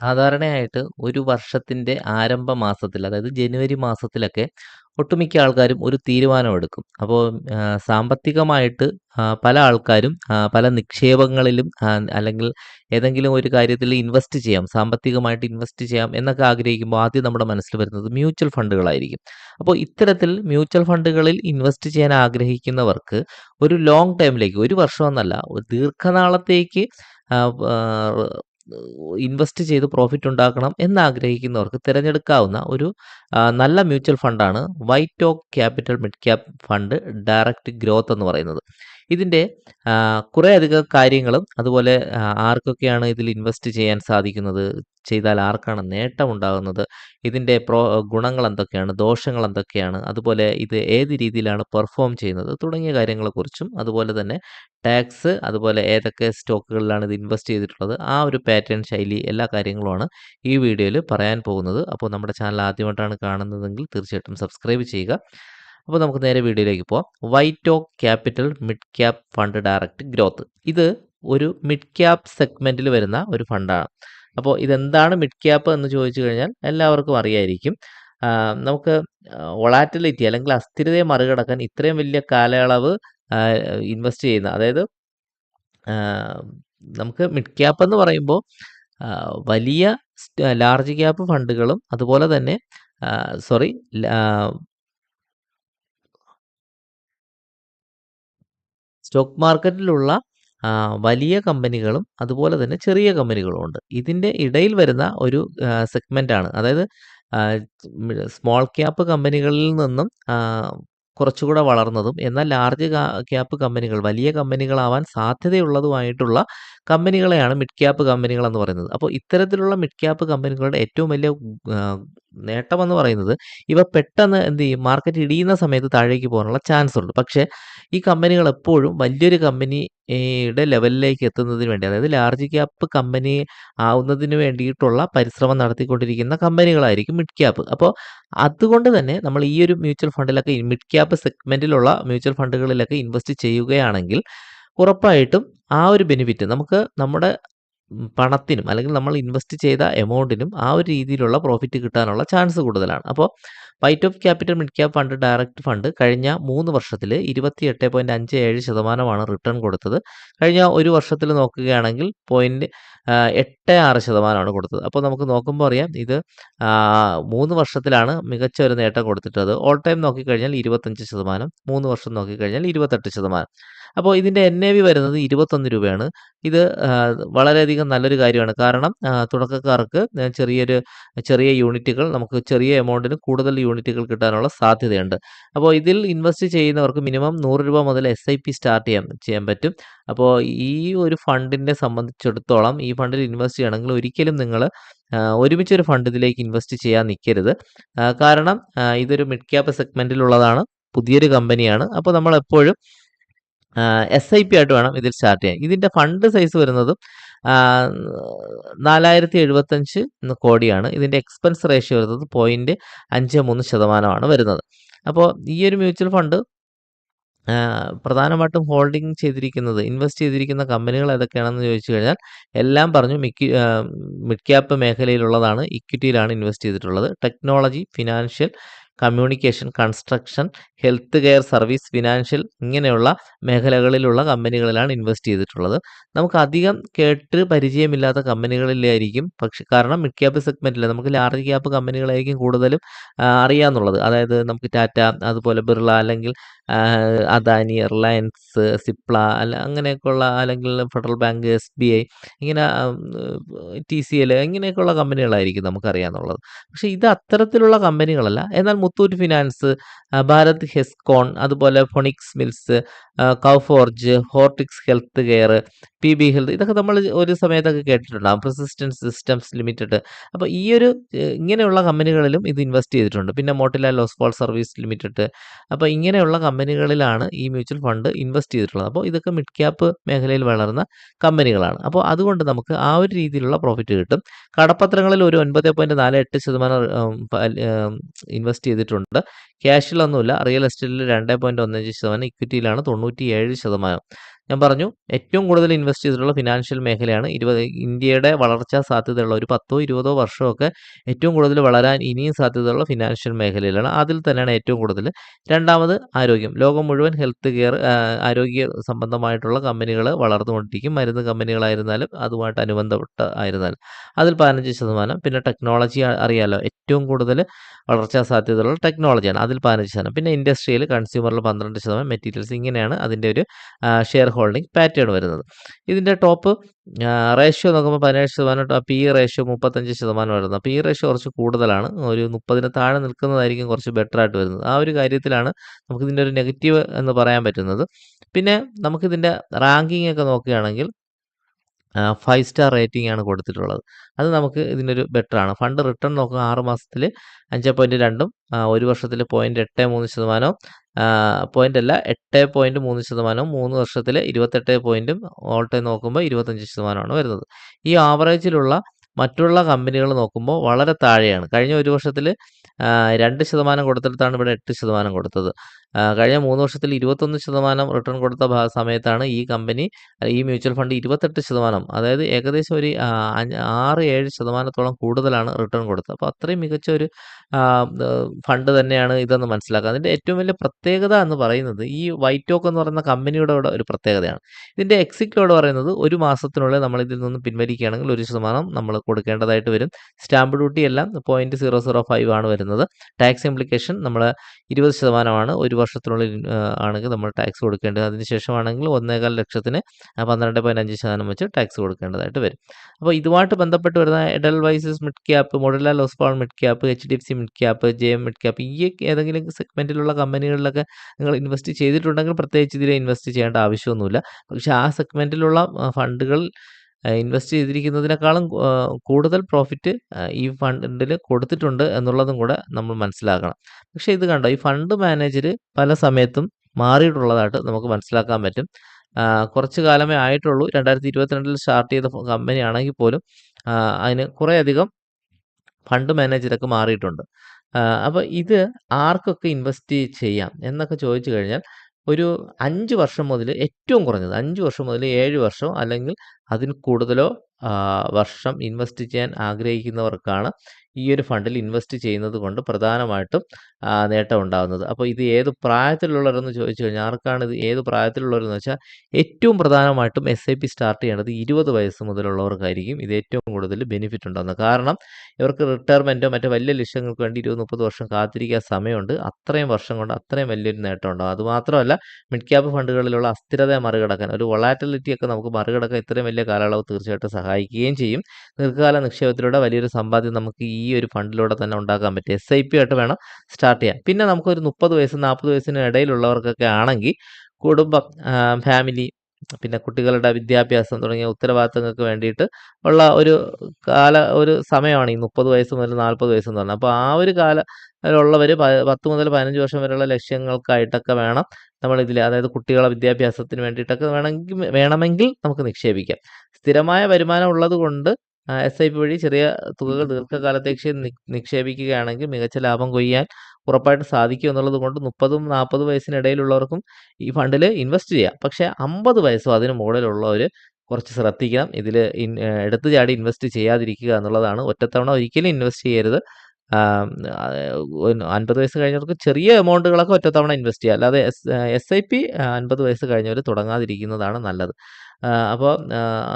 സാധാരണയായിട്ട് ഒരു വർഷത്തിന്റെ ആരംഭ മാസത്തിൽ അതായത് ജനുവരി മാസത്തിലൊക്കെ ഒട്ടുമിക്ക ആൾക്കാരും ഒരു തീരുമാനമെടുക്കും. അപ്പോൾ സാമ്പത്തികമായിട്ട് പല ആൾക്കാരും പല നിക്ഷേപങ്ങളിലും അല്ലെങ്കിൽ ഏതെങ്കിലും ഒരു കാര്യത്തിൽ ഇൻവെസ്റ്റ് ചെയ്യാം, സാമ്പത്തികമായിട്ട് ഇൻവെസ്റ്റ് ചെയ്യാം എന്നൊക്കെ ആഗ്രഹിക്കുമ്പോൾ ആദ്യം നമ്മുടെ മനസ്സിൽ വരുന്നത് മ്യൂച്വൽ ഫണ്ടുകളായിരിക്കും. അപ്പോൾ ഇത്തരത്തിൽ മ്യൂച്വൽ ഫണ്ടുകളിൽ ഇൻവെസ്റ്റ് ചെയ്യാൻ ആഗ്രഹിക്കുന്നവർക്ക് ഒരു ലോങ് ടൈമിലേക്ക് ഒരു വർഷമെന്നല്ല, ദീർഘനാളത്തേക്ക് ഇൻവെസ്റ്റ് ചെയ്ത് പ്രോഫിറ്റ് ഉണ്ടാക്കണം എന്നാഗ്രഹിക്കുന്നവർക്ക് തിരഞ്ഞെടുക്കാവുന്ന ഒരു നല്ല mutual ഫണ്ടാണ് white oak capital mid cap fund direct growth എന്ന് പറയുന്നത്. ഇതിന്റെ കുറേ കുറേയധികം കാര്യങ്ങളും അതുപോലെ ആർക്കൊക്കെയാണ് ഇതിൽ ഇൻവെസ്റ്റ് ചെയ്യാൻ സാധിക്കുന്നത്, ചെയ്താൽ ആർക്കാണ് നേട്ടമുണ്ടാകുന്നത്, ഇതിന്റെ പ്രോ ഗുണങ്ങൾ എന്തൊക്കെയാണ്, ദോഷങ്ങൾ എന്തൊക്കെയാണ്, അതുപോലെ ഇത് ഏത് രീതിയിലാണ് പെർഫോം ചെയ്യുന്നത് തുടങ്ങിയ കാര്യങ്ങളെക്കുറിച്ചും അതുപോലെ തന്നെ ടാക്സ്, അതുപോലെ ഏതൊക്കെ സ്റ്റോക്കുകളിലാണ് ഇത് ഇൻവെസ്റ്റ് ചെയ്തിട്ടുള്ളത്, ആ ഒരു പാറ്റേൺ ശൈലി എല്ലാ കാര്യങ്ങളുമാണ് ഈ വീഡിയോയിൽ പറയാൻ പോകുന്നത്. അപ്പോൾ നമ്മുടെ ചാനൽ ആദ്യമായിട്ടാണ് കാണുന്നതെങ്കിൽ തീർച്ചയായിട്ടും സബ്സ്ക്രൈബ് ചെയ്യുക. അപ്പോൾ നമുക്ക് നേരെ വീഡിയോയിലേക്ക് പോവാം. White capital mid cap fund direct growth. ഇത് ഒരു മിഡ് ക്യാപ് സെഗ്മെന്റിൽ വരുന്ന ഒരു ഫണ്ടാണ്. അപ്പോൾ ഇതെന്താണ് മിഡ് ക്യാപ്പ് എന്ന് ചോദിച്ചു കഴിഞ്ഞാൽ എല്ലാവർക്കും അറിയായിരിക്കും. നമുക്ക് വൊളാറ്റിലിറ്റി അല്ലെങ്കിൽ അസ്ഥിരതയെ മറികടക്കാൻ ഇത്രയും വലിയ കാലയളവ് ഇൻവെസ്റ്റ് ചെയ്യുന്ന അതായത് നമുക്ക് മിഡ് ക്യാപ്പ് എന്ന് പറയുമ്പോൾ വലിയ ലാർജ് ക്യാപ്പ് ഫണ്ടുകളും അതുപോലെ തന്നെ സോറി സ്റ്റോക്ക് മാർക്കറ്റിലുള്ള വലിയ കമ്പനികളും അതുപോലെ തന്നെ ചെറിയ കമ്പനികളും ഉണ്ട്. ഇതിന്റെ ഇടയിൽ വരുന്ന ഒരു സെഗ്മെന്റാണ് അതായത് സ്മോൾ ക്യാപ്പ് കമ്പനികളിൽ നിന്നും കുറച്ചുകൂടെ വളർന്നതും എന്നാൽ ലാർജ് ക്യാപ്പ് കമ്പനികൾ വലിയ കമ്പനികളാവാൻ സാധ്യതയുള്ളതുമായിട്ടുള്ള കമ്പനികളെയാണ് മിഡ് ക്യാപ്പ് കമ്പനികൾ എന്ന് പറയുന്നത്. അപ്പോൾ ഇത്തരത്തിലുള്ള മിഡ് ക്യാപ്പ് കമ്പനികളുടെ ഏറ്റവും വലിയ നേട്ടമെന്ന് പറയുന്നത് ഇവ പെട്ടെന്ന് എന്ത് ചെയ്യും മാർക്കറ്റ് ഇടിയുന്ന സമയത്ത് താഴേക്ക് പോകാനുള്ള ചാൻസ് ഉണ്ട്. പക്ഷേ ഈ കമ്പനികൾ എപ്പോഴും വലിയൊരു കമ്പനിയുടെ ലെവലിലേക്ക് എത്തുന്നതിന് വേണ്ടി അതായത് ലാർജ് ക്യാപ്പ് കമ്പനി ആവുന്നതിന് വേണ്ടിയിട്ടുള്ള പരിശ്രമം നടത്തിക്കൊണ്ടിരിക്കുന്ന കമ്പനികളായിരിക്കും മിഡ് ക്യാപ്പ്. അപ്പോൾ അതുകൊണ്ട് തന്നെ നമ്മൾ ഈ ഒരു മ്യൂച്വൽ ഫണ്ടിലൊക്കെ മിഡ് ക്യാപ്പ് സെഗ്മെന്റിലുള്ള മ്യൂച്വൽ ഫണ്ടുകളിലൊക്കെ ഇൻവെസ്റ്റ് ചെയ്യുകയാണെങ്കിൽ ഉറപ്പായിട്ടും ആ ഒരു ബെനിഫിറ്റ് നമുക്ക് നമ്മുടെ പണത്തിനും അല്ലെങ്കിൽ നമ്മൾ ഇൻവെസ്റ്റ് ചെയ്ത എമൗണ്ടിനും ആ ഒരു രീതിയിലുള്ള പ്രോഫിറ്റ് കിട്ടാനുള്ള ചാൻസ് കൂടുതലാണ്. അപ്പോൾ white of capital mid cap fund direct fund കഴിഞ്ഞ മൂന്ന് വർഷത്തിൽ 28.57% റിട്ടേൺ കൊടുത്തത്. കഴിഞ്ഞ ഒരു വർഷത്തിൽ നോക്കുകയാണെങ്കിൽ പോയിന്റ് എട്ട് ആറ് ശതമാനമാണ് കൊടുത്തത്. അപ്പോൾ നമുക്ക് നോക്കുമ്പോൾ അറിയാം ഇത് മൂന്ന് 3 വർഷത്തിലാണ് മികച്ച ഒരു നേട്ടം കൊടുത്തിട്ടത് ഓൾ ടൈം നോക്കിക്കഴിഞ്ഞാൽ 25%, 3 വർഷം നോക്കിക്കഴിഞ്ഞാൽ 28%. അപ്പോൾ ഇതിന്റെ എൻ എ വി വരുന്നത് ഇരുപത്തൊന്ന് രൂപയാണ് ഇത് ആഹ്, വളരെയധികം നല്ലൊരു കാര്യമാണ്. കാരണം തുടക്കക്കാർക്ക് ചെറിയൊരു ചെറിയ യൂണിറ്റുകൾ നമുക്ക് ചെറിയ എമൗണ്ടിന് കൂടുതൽ യൂണിറ്റുകൾ കിട്ടാനുള്ള സാധ്യതയുണ്ട്. അപ്പോൾ ഇതിൽ ഇൻവെസ്റ്റ് ചെയ്യുന്നവർക്ക് മിനിമം നൂറ് രൂപ മുതൽ എസ്ഐപി സ്റ്റാർട്ട് ചെയ്യാൻ ചെയ്യാൻ പറ്റും. അപ്പോൾ ഈ ഒരു ഫണ്ടിനെ സംബന്ധിച്ചിടത്തോളം ഈ ഫണ്ടിൽ ഇൻവെസ്റ്റ് ചെയ്യണമെങ്കിൽ ഒരിക്കലും നിങ്ങൾ ഒരുമിച്ചൊരു ഒരുമിച്ച് ഒരു ഫണ്ട് ഇതിലേക്ക് ഇൻവെസ്റ്റ് ചെയ്യാൻ നിൽക്കരുത്. കാരണം ഇതൊരു മിഡ് ക്യാപ്പ് സെഗ്മെന്റിലുള്ളതാണ്. പുതിയൊരു കമ്പനിയാണ്. അപ്പോൾ നമ്മൾ എപ്പോഴും എസ് ഐ പി ആയിട്ട് വേണം ഇതിൽ സ്റ്റാർട്ട് ചെയ്യാൻ. ഇതിന്റെ ഫണ്ട് സൈസ് വരുന്നതും ആഹ്, 4075 കോടിയാണ്. ഇതിന്റെ എക്സ്പെൻസ് റേഷ്യോ വരുന്നത് 0.53% വരുന്നത്. അപ്പോൾ ഈ ഒരു മ്യൂച്വൽ ഫണ്ട് പ്രധാനമായിട്ടും ഹോൾഡിംഗ് ചെയ്തിരിക്കുന്നത് ഇൻവെസ്റ്റ് ചെയ്തിരിക്കുന്ന കമ്പനികൾ ഏതൊക്കെയാണെന്ന് ചോദിച്ചു കഴിഞ്ഞാൽ എല്ലാം പറഞ്ഞു മിക്കി മിഡ് ക്യാപ്പ് മേഖലയിലുള്ളതാണ്. ഇക്വിറ്റിയിലാണ് ഇൻവെസ്റ്റ് ചെയ്തിട്ടുള്ളത്. Technology, financial, communication, construction, health care service, financial ഇങ്ങനെയുള്ള മേഖലകളിലുള്ള കമ്പനികളിലാണ് ഇൻവെസ്റ്റ് ചെയ്തിട്ടുള്ളത്. നമുക്ക് അധികം കേട്ട് പരിചയമില്ലാത്ത കമ്പനികളിലായിരിക്കും പക്ഷെ കാരണം മിഡ് ക്യാപ്പ് സെഗ്മെന്റിൽ നമുക്ക് ലാർജ് ക്യാപ്പ് കമ്പനികളായിരിക്കും കൂടുതലും അറിയാമെന്നുള്ളത്. അതായത് നമുക്ക് ടാറ്റ, അതുപോലെ ബിർള അല്ലെങ്കിൽ അദാനി, റിലയൻസ്, സിപ്ല അല്ല അങ്ങനെയൊക്കെയുള്ള അല്ലെങ്കിൽ federal bank, S B I ഇങ്ങനെ ടി സി എൽ ഇങ്ങനെയൊക്കെയുള്ള കമ്പനികളായിരിക്കും നമുക്കറിയാമെന്നുള്ളത് പക്ഷേ ഇത് അത്തരത്തിലുള്ള കമ്പനികളല്ല. എന്നാൽ മുത്തൂറ്റ് ഫിനാൻസ്, ഭാരത് ഹെസ്കോൺ, അതുപോലെ ഫൊണിക്സ് മിൽസ്, കൗഫോർജ്, ഹോർട്ടിക്സ് ഹെൽത്ത് കെയർ, പിബി ഹെൽത്ത് ഇതൊക്കെ നമ്മൾ ഒരു സമയത്തൊക്കെ കേട്ടിട്ടുണ്ടാകും. Persistence systems limited. അപ്പോൾ ഈ ഒരു ഇങ്ങനെയുള്ള കമ്പനികളിലും ഇത് ഇൻവെസ്റ്റ് ചെയ്തിട്ടുണ്ട്. പിന്നെ മോട്ടിലാൽ ലോസ്ഫോൾ സർവീസ് ലിമിറ്റഡ്. അപ്പോൾ ഇങ്ങനെയുള്ള കമ്പനികളിലാണ് ഈ മ്യൂച്വൽ ഫണ്ട് ഇൻവെസ്റ്റ് ചെയ്തിട്ടുള്ളത്. അപ്പോൾ ഇതൊക്കെ മിഡ് ക്യാപ്പ് മേഖലയിൽ വളർന്ന കമ്പനികളാണ്. അപ്പോൾ അതുകൊണ്ട് നമുക്ക് ആ ഒരു രീതിയിലുള്ള പ്രോഫിറ്റ് കിട്ടും. കടപ്പത്രങ്ങളിൽ ഒരു 9.48% നാല് എട്ട് ശതമാനം ഇൻവെസ്റ്റ് ചെയ്തിട്ടുണ്ട്. ക്യാഷിലൊന്നുമില്ല. റിയൽ എസ്റ്റേറ്റിൽ 2.15%, ഇക്വിറ്റിയിലാണ് 97%. ഞാൻ പറഞ്ഞു ഏറ്റവും കൂടുതൽ ഇൻവെസ്റ്റ് ചെയ്തിട്ടുള്ള ഫിനാൻഷ്യൽ മേഖലയാണ് ഇരുപത് ഇന്ത്യയുടെ വളർച്ചാ സാധ്യതയുള്ള ഒരു പത്തോ ഇരുപതോ വർഷമൊക്കെ ഏറ്റവും കൂടുതൽ വളരാൻ ഇനിയും സാധ്യതയുള്ള ഫിനാൻഷ്യൽ മേഖലയിലാണ്. അതിൽ തന്നെയാണ് ഏറ്റവും കൂടുതൽ. രണ്ടാമത് ആരോഗ്യം. ലോകം മുഴുവൻ ഹെൽത്ത് കെയർ ആരോഗ്യ സംബന്ധമായിട്ടുള്ള കമ്പനികൾ വളർന്നുകൊണ്ടിരിക്കും. മരുന്ന് കമ്പനികളായിരുന്നാലും അതുമായിട്ട് അനുബന്ധപ്പെട്ട ആയിരുന്നാലും. അതിൽ പതിനഞ്ച് ശതമാനം. പിന്നെ ടെക്നോളജി അറിയാലോ ഏറ്റവും കൂടുതൽ വളർച്ചാ സാധ്യതയുള്ള ടെക്നോളജിയാണ്. അതിൽ പതിനഞ്ച് ശതമാനം. പിന്നെ ഇൻഡസ്ട്രിയിൽ കൺസ്യൂമറിൽ പന്ത്രണ്ട് ശതമാനം. മെറ്റീരിയൽസ് ഇങ്ങനെയാണ് അതിന്റെ ഒരു ഷെയർ ഹോൾഡിംഗ് പാറ്റേൺ വരുന്നത്. ഇതിന്റെ ടോപ്പ് റേഷ്യോ നോക്കുമ്പോൾ പതിനേഴ് ശതമാനം പി റേഷ്യോ മുപ്പത്തഞ്ച് ശതമാനം വരുന്നത്. പി റേഷ്യോ കുറച്ച് കൂടുതലാണ്. ഒരു മുപ്പതിന് താഴെ നിൽക്കുന്നതായിരിക്കും കുറച്ച് ബെറ്റർ ആയിട്ട് വരുന്നത്. ആ ഒരു കാര്യത്തിലാണ് നമുക്കിതിന്റെ ഒരു നെഗറ്റീവ് എന്ന് പറയാൻ പറ്റുന്നത്. പിന്നെ നമുക്കിതിന്റെ റാങ്കിങ് ഒക്കെ നോക്കുകയാണെങ്കിൽ ഫൈവ് സ്റ്റാർ റേറ്റിംഗ് ആണ് കൊടുത്തിട്ടുള്ളത്. അത് നമുക്ക് ഇതിനൊരു ബെറ്ററാണ് ഫണ്ട് റിട്ടേൺ നോക്കുക ആറ് മാസത്തിൽ അഞ്ച് പോയിന്റ് രണ്ടും ഒരു വർഷത്തിൽ പോയിന്റ് എട്ട് മൂന്ന് ശതമാനവും പോയിന്റ് അല്ല എട്ട് പോയിന്റ് മൂന്ന് ശതമാനവും മൂന്ന് വർഷത്തിൽ ഇരുപത്തെട്ട് പോയിന്റും ഓൾ ടൈം നോക്കുമ്പോൾ ഇരുപത്തഞ്ച് ശതമാനമാണ് വരുന്നത്. ഈ ആവറേജിലുള്ള മറ്റുള്ള കമ്പനികൾ നോക്കുമ്പോൾ വളരെ താഴെയാണ്. കഴിഞ്ഞ ഒരു വർഷത്തിൽ രണ്ട് ശതമാനം കൊടുത്തിടത്താണ് ഇവിടെ എട്ട് ശതമാനം കൊടുത്തത്. കഴിഞ്ഞ മൂന്ന് വർഷത്തിൽ ഇരുപത്തൊന്ന് ശതമാനം റിട്ടേൺ കൊടുത്ത സമയത്താണ് ഈ കമ്പനി ഈ മ്യൂച്വൽ ഫണ്ട് ഇരുപത്തെട്ട് ശതമാനം അതായത് ഏകദേശം ഒരു ആറ് ഏഴ് ശതമാനത്തോളം കൂടുതലാണ് റിട്ടേൺ കൊടുത്തത്. അപ്പോൾ അത്രയും മികച്ച ഒരു ഫണ്ട് തന്നെയാണ് ഇതെന്ന് മനസ്സിലാക്കുക അതിന്റെ ഏറ്റവും വലിയ പ്രത്യേകത എന്ന് പറയുന്നത് ഈ വൈറ്റ് ടോക്ക് എന്ന് പറയുന്ന കമ്പനിയുടെ ഒരു പ്രത്യേകതയാണ്. ഇതിന്റെ എക്സിറ്റ് പറയുന്നത് ഒരു മാസത്തിനുള്ളിൽ നമ്മൾ ഇതിൽ നിന്ന് പിൻവലിക്കുകയാണെങ്കിൽ ഒരു ശതമാനം നമ്മൾ കൊടുക്കേണ്ടതായിട്ട് വരും. സ്റ്റാമ്പ് ഡ്യൂട്ടി എല്ലാം പോയിന്റ് സീറോ സീറോ ഫൈവ് ആണ് വരുന്നത്. ടാക്സ് ഇംപ്ലിക്കേഷൻ നമ്മൾ ഇരുപത് ശതമാനമാണ് ഒരു വർഷത്തിനുള്ളിൽ ആണെങ്കിൽ നമ്മൾ ടാക്സ് കൊടുക്കേണ്ടത്. അതിന് ശേഷമാണെങ്കിൽ ഒന്നേകാൽ ലക്ഷത്തിന് പന്ത്രണ്ട് അഞ്ച് ശതമാനം വെച്ച് ടാക്സ് കൊടുക്കേണ്ടതായിട്ട് വരും. അപ്പോൾ ഇതുമായിട്ട് ബന്ധപ്പെട്ട് വരുന്ന Edelweiss mid cap മോഡല ലോസ്പാൾ mid cap H D F C mid cap J M mid cap ഈ ഏതെങ്കിലും സെഗ്മെന്റിലുള്ള കമ്പനികളിലൊക്കെ നിങ്ങൾ ഇൻവെസ്റ്റ് ചെയ്തിട്ടുണ്ടെങ്കിൽ പ്രത്യേകിച്ച് ഇതിൽ ഇൻവെസ്റ്റ് ചെയ്യേണ്ട ആവശ്യമൊന്നുമില്ല. പക്ഷേ ആ സെഗ്മെന്റിലുള്ള ഫണ്ടുകൾ ഇൻവെസ്റ്റ് ചെയ്തിരിക്കുന്നതിനേക്കാളും കൂടുതൽ പ്രോഫിറ്റ് ഈ ഫണ്ടിൽ കൊടുത്തിട്ടുണ്ട് എന്നുള്ളതും കൂടെ നമ്മൾ മനസ്സിലാക്കണം. പക്ഷേ ഇത് കണ്ടോ ഈ ഫണ്ട് മാനേജർ പല സമയത്തും മാറിയിട്ടുള്ളതായിട്ട് നമുക്ക് മനസ്സിലാക്കാൻ പറ്റും. കുറച്ച് കാലമേ ആയിട്ടുള്ളൂ. രണ്ടായിരത്തി ഇരുപത്തിരണ്ടിൽ സ്റ്റാർട്ട് ചെയ്ത കമ്പനി ആണെങ്കിൽ പോലും അതിന് കുറേയധികം ഫണ്ട് മാനേജരൊക്കെ മാറിയിട്ടുണ്ട്. അപ്പോൾ ഇത് ആർക്കൊക്കെ ഇൻവെസ്റ്റ് ചെയ്യാം എന്നൊക്കെ ചോദിച്ചു കഴിഞ്ഞാൽ ഒരു അഞ്ച് വർഷം മുതൽ ഏറ്റവും കുറഞ്ഞത് അഞ്ച് വർഷം മുതൽ ഏഴ് വർഷം അല്ലെങ്കിൽ അതിൽ കൂടുതലോ വർഷം ഇൻവെസ്റ്റ് ചെയ്യാൻ ആഗ്രഹിക്കുന്നവർക്കാണ് ഈ ഒരു ഫണ്ടിൽ ഇൻവെസ്റ്റ് ചെയ്യുന്നത് കൊണ്ട് പ്രധാനമായിട്ടും നേട്ടം ഉണ്ടാകുന്നത് അപ്പോൾ ഇത് ഏത് പ്രായത്തിലുള്ളവരെന്ന് ചോദിച്ചു കഴിഞ്ഞാൽ ആർക്കാണ് ഇത് ഏത് പ്രായത്തിലുള്ളവരെന്ന് വെച്ചാൽ ഏറ്റവും പ്രധാനമായിട്ടും എസ് ഐ പി സ്റ്റാർട്ട് ചെയ്യേണ്ടത് ഇരുപത് വയസ്സ് മുതലുള്ളവർക്കായിരിക്കും. ഇത് ഏറ്റവും കൂടുതൽ ബെനിഫിറ്റ് ഉണ്ടാകുന്നത് കാരണം ഇവർക്ക് റിട്ടയർമെന്റോ മറ്റു വലിയ ലക്ഷ്യങ്ങൾക്ക് വേണ്ടി ഇരുപത് മുപ്പത് വർഷം കാത്തിരിക്കാൻ സമയമുണ്ട്. അത്രയും വർഷം കൊണ്ട് അത്രയും വലിയൊരു നേട്ടം ഉണ്ടാകും അതുമാത്രമല്ല മിഡ് ക്യാപ് ഫണ്ടുകളിലുള്ള അസ്ഥിരതയെ മറികടക്കാൻ ഒരു വൊളാറ്റിലിറ്റി ഒക്കെ നമുക്ക് മറികടക്കാൻ ഇത്രയും വലിയ കാലയളവ് തീർച്ചയായിട്ടും സഹായിക്കുകയും ചെയ്യും. ദീർഘകാല നിക്ഷേപത്തിലൂടെ വലിയൊരു സമ്പാദ്യം നമുക്ക് ഈ ഒരു ഫണ്ടിലൂടെ തന്നെ ഉണ്ടാക്കാൻ പറ്റും എസ് ഐ പി ആയിട്ട് വേണം സ്റ്റാർട്ട് ചെയ്യാൻ. പിന്നെ നമുക്കൊരു മുപ്പത് വയസ്സ് നാൽപ്പത് വയസ്സിന് ഇടയിലുള്ളവർക്കൊക്കെ ആണെങ്കിൽ കുടുംബം ഫാമിലി പിന്നെ കുട്ടികളുടെ വിദ്യാഭ്യാസം തുടങ്ങിയ ഉത്തരവാദിത്തങ്ങൾക്ക് വേണ്ടിയിട്ട് ഉള്ള ഒരു കാല ഒരു സമയമാണ് ഈ മുപ്പത് വയസ്സ് മുതൽ നാൽപ്പത് വയസ്സ് എന്ന് പറഞ്ഞത് അപ്പോൾ ആ ഒരു കാല ഉള്ളവർ പത്ത് മുതൽ പതിനഞ്ച് വർഷം വരെയുള്ള ലക്ഷ്യങ്ങൾക്കായിട്ടൊക്കെ വേണം നമ്മൾ ഇതിൽ അതായത് കുട്ടികളെ വിദ്യാഭ്യാസത്തിന് വേണ്ടിയിട്ടൊക്കെ വേണമെങ്കിൽ വേണമെങ്കിൽ നമുക്ക് നിക്ഷേപിക്കാം. സ്ഥിരമായ വരുമാനം ഉള്ളത് കൊണ്ട് എസ് ഐ പി വഴി ചെറിയ തുകകൾ ദീർഘകാലത്തേക്ക് നിക്ഷേപിക്കുകയാണെങ്കിൽ മികച്ച ലാഭം കൊയ്യാൻ ഉറപ്പായിട്ട് സാധിക്കും എന്നുള്ളത് കൊണ്ട് മുപ്പതും നാൽപ്പത് വയസ്സിനിടയിലുള്ളവർക്കും ഈ ഫണ്ടിൽ ഇൻവെസ്റ്റ് ചെയ്യാം. പക്ഷെ അമ്പത് വയസ്സോ അതിന് മുകളിലുള്ളവർ കുറച്ച് ശ്രദ്ധിക്കണം. ഇതിൽ എടുത്തു ചാടി ഇൻവെസ്റ്റ് ചെയ്യാതിരിക്കുക എന്നുള്ളതാണ്. ഒറ്റത്തവണ ഒരിക്കലും ഇൻവെസ്റ്റ് ചെയ്യരുത്. അൻപത് വയസ്സ് കഴിഞ്ഞവർക്ക് ചെറിയ എമൗണ്ടുകളൊക്കെ ഒറ്റത്തവണ ഇൻവെസ്റ്റ് ചെയ്യുക അല്ലാതെ എസ് എസ് ഐ പി അൻപത് വയസ്സ് കഴിഞ്ഞവർ തുടങ്ങാതിരിക്കുന്നതാണ് നല്ലത്. അപ്പോൾ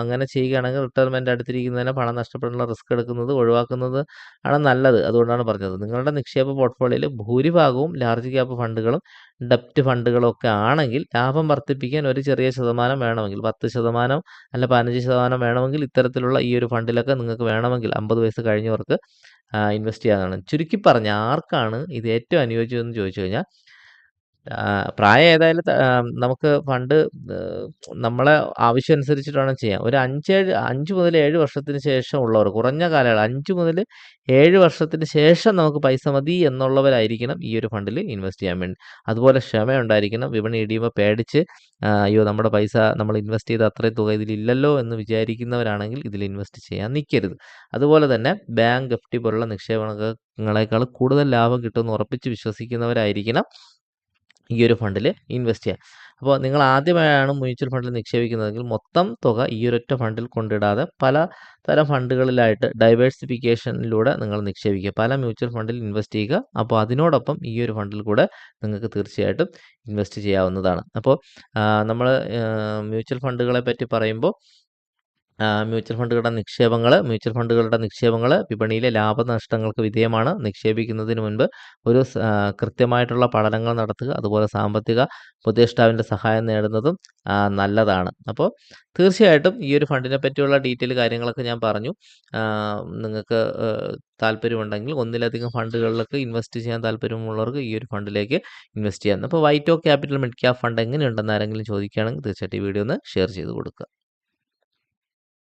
അങ്ങനെ ചെയ്യുകയാണെങ്കിൽ റിട്ടയർമെന്റ് അടുത്തിരിക്കുന്നതിന് പണം നഷ്ടപ്പെടാനുള്ള റിസ്ക് എടുക്കുന്നത് ഒഴിവാക്കുന്നത് ആണ് നല്ലത്. അതുകൊണ്ടാണ് പറഞ്ഞത്. നിങ്ങളുടെ നിക്ഷേപ പോർട്ട്ഫോളിയോയിൽ ഭൂരിഭാഗവും ലാർജ് ക്യാപ്പ് ഫണ്ടുകളും ഡെപ്റ്റ് ഫണ്ടുകളും ഒക്കെ ആണെങ്കിൽ ലാഭം വർദ്ധിപ്പിക്കാൻ ഒരു ചെറിയ ശതമാനം വേണമെങ്കിൽ പത്ത് ശതമാനം അല്ല പതിനഞ്ച് ശതമാനം വേണമെങ്കിൽ ഇത്തരത്തിലുള്ള ഈ ഒരു ഫണ്ടിലൊക്കെ നിങ്ങൾക്ക് വേണമെങ്കിൽ അമ്പത് വയസ്സ് കഴിഞ്ഞവർക്ക് ഇൻവെസ്റ്റ് ചെയ്യാവുന്നതാണ്. ചുരുക്കി പറഞ്ഞ ആർക്കാണ് ഇത് ഏറ്റവും അനുയോജ്യം എന്ന് ചോദിച്ചു കഴിഞ്ഞാൽ പ്രായം ഏതായാലും നമുക്ക് ഫണ്ട് നമ്മളെ ആവശ്യം അനുസരിച്ചിട്ട് വേണം ചെയ്യാൻ ഒരു അഞ്ചേഴ് അഞ്ച് മുതൽ ഏഴ് വർഷത്തിന് ശേഷം ഉള്ളവർ കുറഞ്ഞ കാലയളവ് അഞ്ച് മുതൽ ഏഴ് വർഷത്തിന് ശേഷം നമുക്ക് പൈസ മതി എന്നുള്ളവരായിരിക്കണം ഈ ഒരു ഫണ്ടിൽ ഇൻവെസ്റ്റ് ചെയ്യാൻ വേണ്ടി. അതുപോലെ ക്ഷമയുണ്ടായിരിക്കണം. വിപണി ഇടിയുമ്പോൾ പേടിച്ച് അയ്യോ നമ്മുടെ പൈസ നമ്മൾ ഇൻവെസ്റ്റ് ചെയ്ത അത്രയും തുക ഇതിലില്ലല്ലോ എന്ന് വിചാരിക്കുന്നവരാണെങ്കിൽ ഇതിൽ ഇൻവെസ്റ്റ് ചെയ്യാൻ നിൽക്കരുത് അതുപോലെ തന്നെ ബാങ്ക് എഫ് ടി പോലുള്ള നിക്ഷേപങ്ങളെക്കാൾ കൂടുതൽ ലാഭം കിട്ടുമെന്ന് ഉറപ്പിച്ച് വിശ്വസിക്കുന്നവരായിരിക്കണം. ഈ ഒരു ഫണ്ടിൽ ഇൻവെസ്റ്റ് ചെയ്യാം അപ്പോൾ നിങ്ങൾ ആദ്യമായാണ് മ്യൂച്വൽ ഫണ്ടിൽ നിക്ഷേപിക്കുന്നതെങ്കിൽ മൊത്തം തുക ഈ ഒരൊറ്റ ഫണ്ടിൽ കൊണ്ടിടാതെ പല തരം ഫണ്ടുകളിലായിട്ട് ഡൈവേഴ്സിഫിക്കേഷനിലൂടെ നിങ്ങൾ നിക്ഷേപിക്കുക. പല മ്യൂച്വൽ ഫണ്ടിൽ ഇൻവെസ്റ്റ് ചെയ്യുക. അപ്പോൾ അതിനോടൊപ്പം ഈ ഒരു ഫണ്ടിൽ കൂടെ നിങ്ങൾക്ക് തീർച്ചയായിട്ടും ഇൻവെസ്റ്റ് ചെയ്യാവുന്നതാണ്. അപ്പോൾ നമ്മൾ മ്യൂച്വൽ ഫണ്ടുകളെ പറ്റി പറയുമ്പോൾ മ്യൂച്വൽ ഫണ്ടുകളുടെ നിക്ഷേപങ്ങൾ മ്യൂച്വൽ ഫണ്ടുകളുടെ നിക്ഷേപങ്ങൾ വിപണിയിലെ ലാഭനഷ്ടങ്ങൾക്ക് വിധേയമാണ്. നിക്ഷേപിക്കുന്നതിന് മുൻപ് ഒരു കൃത്യമായിട്ടുള്ള പഠനങ്ങൾ നടത്തുക അതുപോലെ സാമ്പത്തിക ഉപദേഷ്ടാവിന്റെ സഹായം നേടുന്നതും നല്ലതാണ്. അപ്പോൾ തീർച്ചയായിട്ടും ഈ ഒരു ഫണ്ടിനെ പറ്റിയുള്ള ഡീറ്റെയിൽ കാര്യങ്ങളൊക്കെ ഞാൻ പറഞ്ഞു. നിങ്ങൾക്ക് താല്പര്യമുണ്ടെങ്കിൽ ഒന്നിലധികം ഫണ്ടുകളിലൊക്കെ ഇൻവെസ്റ്റ് ചെയ്യാൻ താല്പര്യമുള്ളവർക്ക് ഈ ഒരു ഫണ്ടിലേക്ക് ഇൻവെസ്റ്റ് ചെയ്യാം. അപ്പോൾ വൈറ്റോ ക്യാപിറ്റൽ മിഡ് ക്യാപ് ഫണ്ട് എങ്ങനെയുണ്ടെന്ന് ആരെങ്കിലും ചോദിക്കുകയാണെങ്കിൽ തീർച്ചയായിട്ടും ഈ വീഡിയോ ഒന്ന് ഷെയർ ചെയ്ത് കൊടുക്കുക.